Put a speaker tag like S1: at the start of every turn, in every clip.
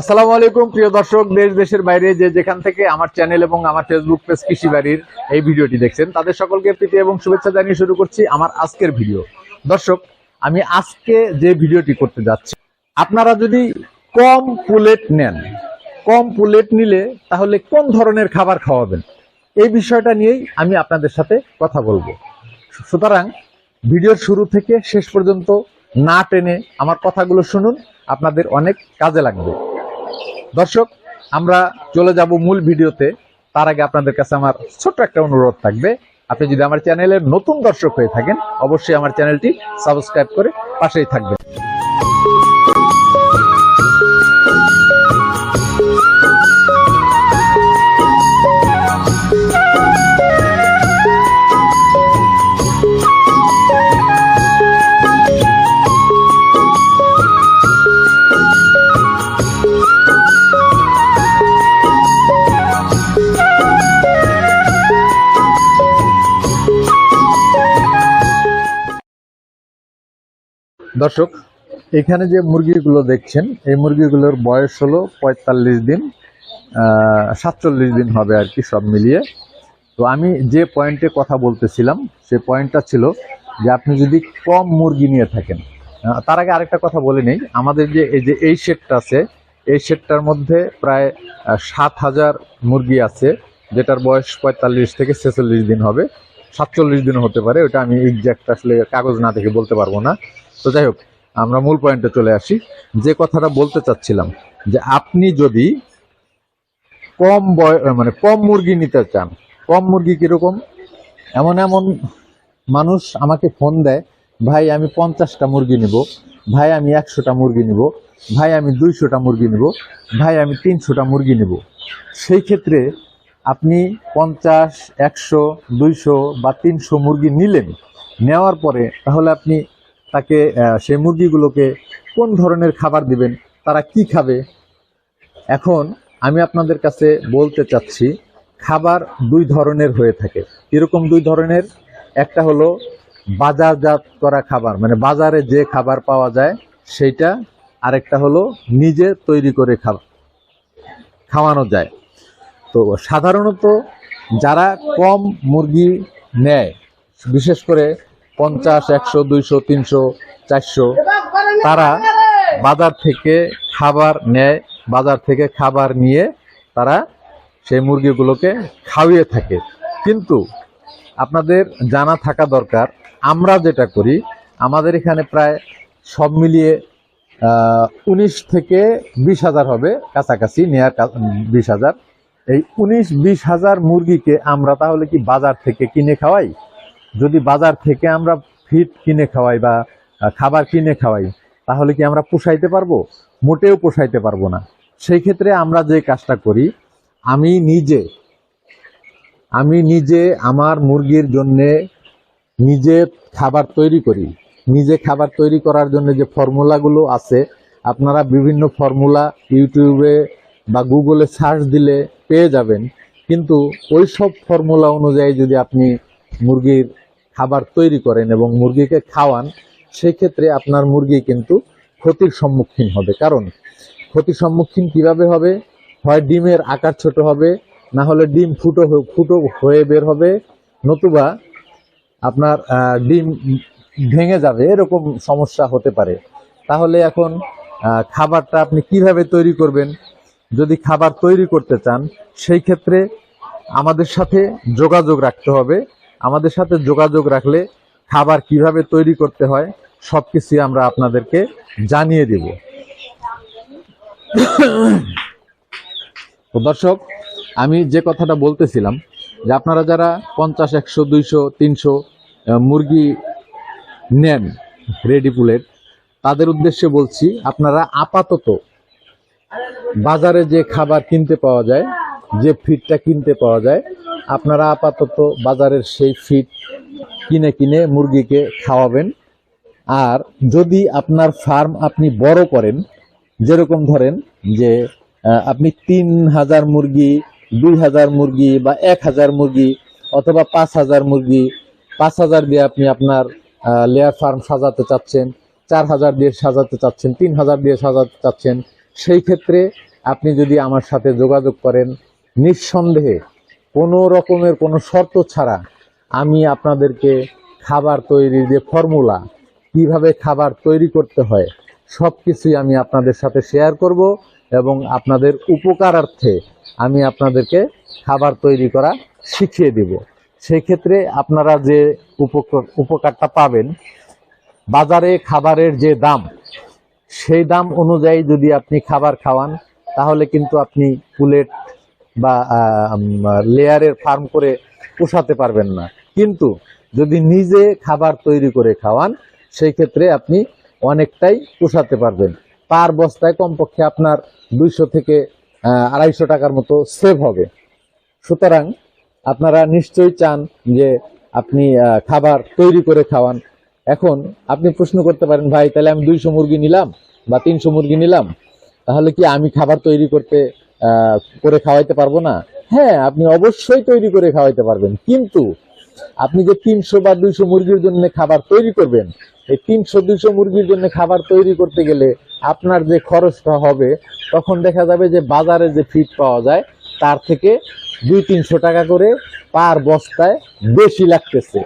S1: আসসালামু আলাইকুম, প্রিয় দর্শক, দেশ, দেশের বাইরে যে যেখান থেকে আমার চ্যানেল এবং আমার ফেসবুক পেজ কৃষি বাড়ির এই ভিডিওটি দেখছেন, তাদের সকলকে প্রীতি এবং শুভেচ্ছা জানিয়ে শুরু করছি আমার আজকের ভিডিও। দর্শক, আমি আজকে যে ভিডিওটি করতে যাচ্ছি, আপনারা যদি কম পুলেট নেন, কম পুলেট নিলে তাহলে কোন ধরনের খাবার খাওয়াবেন? এই বিষয়টা নিয়েই আমি আপনাদের সাথে কথা বলব। সুতরাং, ভিডিওর শুরু থেকে শেষ পর্যন্ত না টেনে আমার কথাগুলো শুনুন, আপনাদের অনেক কাজে লাগবে। দর্শক, আমরা চলে যাব মূল ভিডিওতে। তার আগে আপনাদের কাছে আমার ছোট্ট একটা অনুরোধ থাকবে। আপনি যদি আমার চ্যানেলের নতুন দর্শক হয়ে থাকেন, অবশ্যই আমার চ্যানেলটি সাবস্ক্রাইব করে পাশেই থাকবেন। দর্শক, এখানে যে মুরগিগুলো দেখছেন, এই মুরগিগুলোর বয়স হলো পঁয়তাল্লিশ দিন সাতচল্লিশ দিন হবে আর কি সব মিলিয়ে। তো আমি যে পয়েন্টে কথা বলতেছিলাম, সে পয়েন্টটা ছিল যে আপনি যদি কম মুরগি নিয়ে থাকেন তার আগে আরেকটা কথা বলে নেই, আমাদের যে এই যে এই শেডটা আছে, এই শেডটার মধ্যে প্রায় সাত হাজার মুরগি আছে, যেটার বয়স পঁয়তাল্লিশ থেকে ছেচল্লিশ দিন হবে। সাতচল্লিশ দিন হতে পারে, ওটা আমি এক্সাক্ট আসলে কাগজ না দেখে বলতে পারব না। তো যাই হোক, আমরা মূল পয়েন্টে চলে আসি। যে কথাটা বলতে চাচ্ছিলাম, যে আপনি যদি কম বয় মানে কম মুরগি নিতে চান, কম মুরগি কীরকম? এমন এমন মানুষ আমাকে ফোন দেয়, ভাই, আমি পঞ্চাশটা মুরগি নিব, ভাই, আমি একশোটা মুরগি নিব, ভাই, আমি দুইশোটা মুরগি নিব, ভাই, আমি তিনশোটা মুরগি নিব। সেই ক্ষেত্রে আপনি পঞ্চাশ, একশো, দুইশো বা তিনশো মুরগি নিলেন, নেওয়ার পরে তাহলে আপনি তাকে সেই মুরগিগুলোকে কোন ধরনের খাবার দিবেন, তারা কি খাবে? এখন আমি আপনাদের কাছে বলতে চাচ্ছি, খাবার দুই ধরনের হয়ে থাকে। এরকম দুই ধরনের? একটা হলো বাজারজাত করা খাবার মানে বাজারে যে খাবার পাওয়া যায় সেইটা, আরেকটা হলো নিজে তৈরি করে খাওয়া, খাওয়ানো যায়। তো সাধারণত যারা কম মুরগি নেয়, বিশেষ করে পঞ্চাশ, একশো, দুইশো, তিনশো, চারশো, তারা বাজার থেকে খাবার নেয়, বাজার থেকে খাবার নিয়ে তারা সেই মুরগিগুলোকে খাওয়িয়ে থাকে। কিন্তু আপনাদের জানা থাকা দরকার, আমরা যেটা করি, আমাদের এখানে প্রায় সব মিলিয়ে উনিশ থেকে বিশ হাজার হবে কাছাকাছি নেয়ার বিশ হাজার। এই উনিশ বিশ হাজার মুরগিকে আমরা তাহলে কি বাজার থেকে কিনে খাওয়াই? যদি বাজার থেকে আমরা ফিড কিনে খাওয়াই বা খাবার কিনে খাওয়াই, তাহলে কি আমরা পোষাইতে পারব? মোটেও পোষাইতে পারব না। সেই ক্ষেত্রে আমরা যে কাজটা করি, আমি নিজে আমি নিজে আমার মুরগির জন্যে নিজে খাবার তৈরি করি। নিজে খাবার তৈরি করার জন্য যে ফর্মুলাগুলো আছে, আপনারা বিভিন্ন ফর্মুলা ইউটিউবে বা গুগলে সার্চ দিলে পেয়ে যাবেন। কিন্তু ওই সব ফর্মুলা অনুযায়ী যদি আপনি মুরগির খাবার তৈরি করেন এবং মুরগিকে খাওয়ান, সেক্ষেত্রে আপনার মুরগি কিন্তু ক্ষতির সম্মুখীন হবে। কারণ ক্ষতির সম্মুখীন কীভাবে হবে? হয় ডিমের আকার ছোট হবে, না হলে ডিম ফুটো ফুটো হয়ে বের হবে, নতুবা আপনার ডিম ভেঙে যাবে, এরকম সমস্যা হতে পারে। তাহলে এখন খাবারটা আপনি কীভাবে তৈরি করবেন? যদি খাবার তৈরি করতে চান, সেই ক্ষেত্রে আমাদের সাথে যোগাযোগ রাখতে হবে। আমাদের সাথে যোগাযোগ রাখলে খাবার কীভাবে তৈরি করতে হয় সব কিছুই আমরা আপনাদেরকে জানিয়ে দেব। দর্শক, আমি যে কথাটা বলতেছিলাম, যে আপনারা যারা পঞ্চাশ, একশো, দুইশো, তিনশো মুরগি নেন রেডি পুলেট তাদের উদ্দেশ্যে বলছি, আপনারা আপাতত বাজারে যে খাবার কিনতে পাওয়া যায়, যে ফিডটা কিনতে পাওয়া যায়, আপনারা আপাতত বাজারের সেই ফিড কিনে কিনে মুরগিকে খাওয়াবেন। আর যদি আপনার ফার্ম আপনি বড় করেন, যেরকম ধরেন যে আপনি তিন হাজার মুরগি, দুই হাজার মুরগি বা এক হাজার মুরগি অথবা পাঁচ হাজার মুরগি, পাঁচ হাজার দিয়ে আপনি আপনার লেয়ার ফার্ম সাজাতে চাচ্ছেন, চার হাজার দিয়ে সাজাতে চাচ্ছেন, তিন হাজার দিয়ে সাজাতে চাচ্ছেন সেই ক্ষেত্রে আপনি যদি আমার সাথে যোগাযোগ করেন, নিঃসন্দেহে কোনো রকমের কোনো শর্ত ছাড়া আমি আপনাদেরকে খাবার তৈরির যে ফর্মুলা, কীভাবে খাবার তৈরি করতে হয় সব কিছুই আমি আপনাদের সাথে শেয়ার করব এবং আপনাদের উপকারার্থে আমি আপনাদেরকে খাবার তৈরি করা শিখিয়ে দিব। সেই ক্ষেত্রে আপনারা যে উপকার, উপকারটা পাবেন, বাজারে খাবারের যে দাম সেই দাম অনুযায়ী যদি আপনি খাবার খাওয়ান, তাহলে কিন্তু আপনি পুলেট বা লেয়ারের ফার্ম করে পোষাতে পারবেন না। কিন্তু যদি নিজে খাবার তৈরি করে খাওয়ান, সেই ক্ষেত্রে আপনি অনেকটাই পোষাতে পারবেন। পার বস্তায় কমপক্ষে আপনার দুইশো থেকে আড়াইশো টাকার মতো সেভ হবে। সুতরাং আপনারা নিশ্চয়ই চান যে আপনি খাবার তৈরি করে খাওয়ান। এখন আপনি প্রশ্ন করতে পারেন, ভাই, তাহলে আমি দুইশো মুরগি নিলাম বা তিনশো মুরগি নিলাম, তাহলে কি আমি খাবার তৈরি করতে করে খাওয়াইতে পারব না? হ্যাঁ আপনি অবশ্যই তৈরি করে খাওয়াইতে পারবেন, কিন্তু আপনি যে তিনশো বা দুইশো মুরগির জন্য খাবার তৈরি করবেন, এই তিনশো, দুইশো মুরগির জন্য খাবার তৈরি করতে গেলে আপনার যে খরচটা হবে, তখন দেখা যাবে যে বাজারে যে ফিট পাওয়া যায়, তার থেকে দুই, তিনশো টাকা করে পার বস্তায় বেশি লাগতেছে।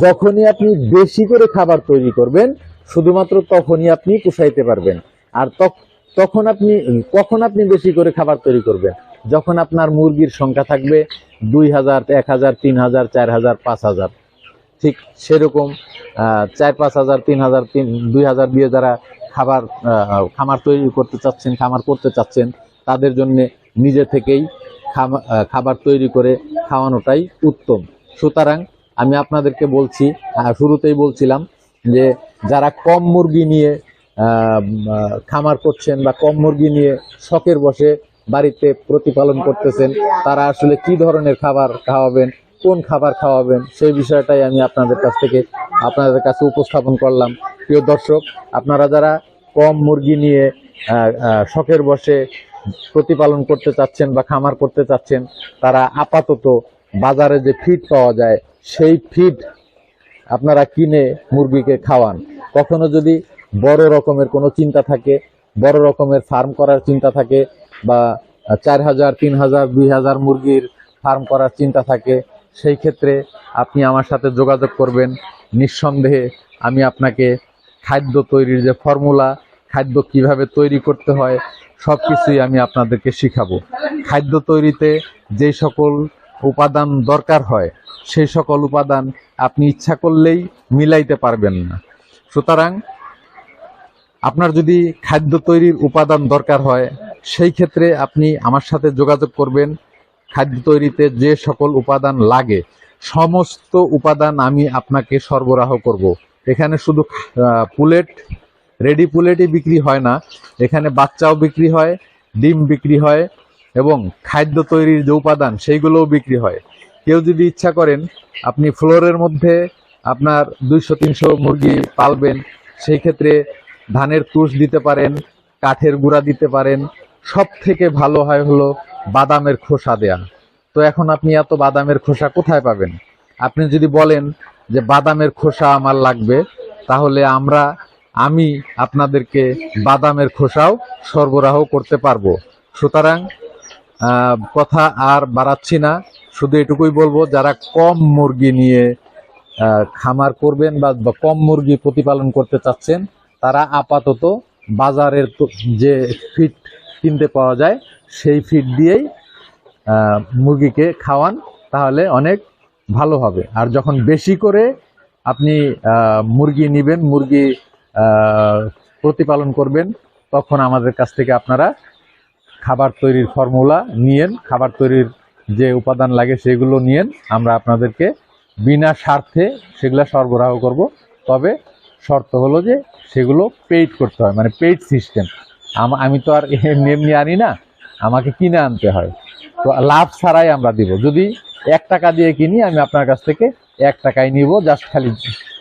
S1: যখনই আপনি বেশি করে খাবার তৈরি করবেন, শুধুমাত্র তখনই আপনি পুষাইতে পারবেন। আর তখ- তখন আপনি, কখন আপনি বেশি করে খাবার তৈরি করবেন? যখন আপনার মুরগির সংখ্যা থাকবে দুই হাজার, এক হাজার, তিন হাজার, চার হাজার, পাঁচ হাজার। ঠিক সেরকম চার, পাঁচ হাজার, তিন হাজার, তিন, দুই হাজার দিয়ে যারা খাবার খামার তৈরি করতে চাচ্ছেন, খামার করতে চাচ্ছেন, তাদের জন্য নিজে থেকেই খাবার তৈরি করে খাওয়ানোটাই উত্তম। সুতরাং আমি আপনাদেরকে বলছি শুরুতেই বলছিলাম যে যারা কম মুরগি নিয়ে খামার করছেন বা কম মুরগি নিয়ে শখের বসে বাড়িতে প্রতিপালন করতেছেন, তারা আসলে কি ধরনের খাবার খাওয়াবেন, কোন খাবার খাওয়াবেন, সেই বিষয়টাই আমি আপনাদের কাছ থেকে, আপনাদের কাছে উপস্থাপন করলাম। প্রিয় দর্শক, আপনারা যারা কম মুরগি নিয়ে শখের বসে প্রতিপালন করতে চাচ্ছেন বা খামার করতে চাচ্ছেন, তারা আপাতত বাজারে যে ফিড পাওয়া যায়, সেই ফিড আপনারা কিনে মুরগিকে খাওয়ান। কখনো যদি বড় রকমের কোনো চিন্তা থাকে, বড় রকমের ফার্ম করার চিন্তা থাকে, বা চার হাজার, তিন হাজার, দুই হাজার মুরগির ফার্ম করার চিন্তা থাকে, সেই ক্ষেত্রে আপনি আমার সাথে যোগাযোগ করবেন। নিঃসন্দেহে আমি আপনাকে খাদ্য তৈরির যে ফর্মুলা খাদ্য কীভাবে তৈরি করতে হয় সব কিছুই আমি আপনাদেরকে শিখাবো। খাদ্য তৈরিতে যে সকল উপাদান দরকার হয়, সেই সকল উপাদান আপনি ইচ্ছা করলেই মিলাইতে পারবেন না। সুতরাং আপনার যদি খাদ্য তৈরির উপাদান দরকার হয়, সেই ক্ষেত্রে আপনি আমার সাথে যোগাযোগ করবেন। খাদ্য তৈরিতে যে সকল উপাদান লাগে, সমস্ত উপাদান আমি আপনাকে সরবরাহ করব। এখানে শুধু পুলেট, রেডি পুলেটই বিক্রি হয় না, এখানে বাচ্চাও বিক্রি হয়, ডিম বিক্রি হয় এবং খাদ্য তৈরির যে উপাদান, সেইগুলোও বিক্রি হয়। কেউ যদি ইচ্ছা করেন, আপনি ফ্লোরের মধ্যে আপনার দুইশো, তিনশো মুরগি পালবেন, সেই ক্ষেত্রে ধানের তুষ দিতে পারেন, কাঠের গুঁড়া দিতে পারেন। সব থেকে ভালো হয় হলো বাদামের খোসা দেয়া। তো এখন আপনি এত বাদামের খোসা কোথায় পাবেন? আপনি যদি বলেন যে বাদামের খোসা আমার লাগবে, তাহলে আমরা, আমি আপনাদেরকে বাদামের খোসাও সরবরাহ করতে পারব। সুতরাং কথা আর বাড়াচ্ছি না। শুধু এটুকুই বলব, যারা কম মুরগি নিয়ে খামার করবেন বা কম মুরগি প্রতিপালন করতে চাচ্ছেন, তারা আপাতত বাজারের যে ফিট কিনতে পাওয়া যায়, সেই ফিট দিয়েই মুরগিকে খাওয়ান, তাহলে অনেক ভালো হবে। আর যখন বেশি করে আপনি মুরগি নেবেন, মুরগি প্রতিপালন করবেন, তখন আমাদের কাছ থেকে আপনারা খাবার তৈরির ফর্মুলা নিয়েন, খাবার তৈরির যে উপাদান লাগে সেগুলো নিয়েন। আমরা আপনাদেরকে বিনা স্বার্থে সেগুলো সরবরাহ করব। তবে শর্ত হলো যে সেগুলো পেইড করতে হয় মানে পেইড সিস্টেম আমি তো আর এমনি এমনি আনি না, আমাকে কিনে আনতে হয়। তো লাভ ছাড়াই আমরা দিব। যদি এক টাকা দিয়ে কিনি, আমি আপনার কাছ থেকে এক টাকায় নিব জাস্ট খালি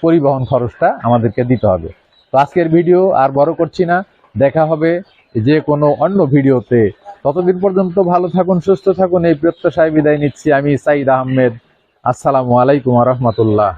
S1: পরিবহন খরচটা আমাদেরকে দিতে হবে। তো আজকের ভিডিও আর বড় করছি না। দেখা হবে যে কোনো অন্য ভিডিওতে। ততদিন পর্যন্ত ভালো থাকুন, সুস্থ থাকুন, এই প্রত্যাশায় বিদায় নিচ্ছি আমি সাইদ আহমেদ। আসসালামু আলাইকুম রহমতুল্লাহ।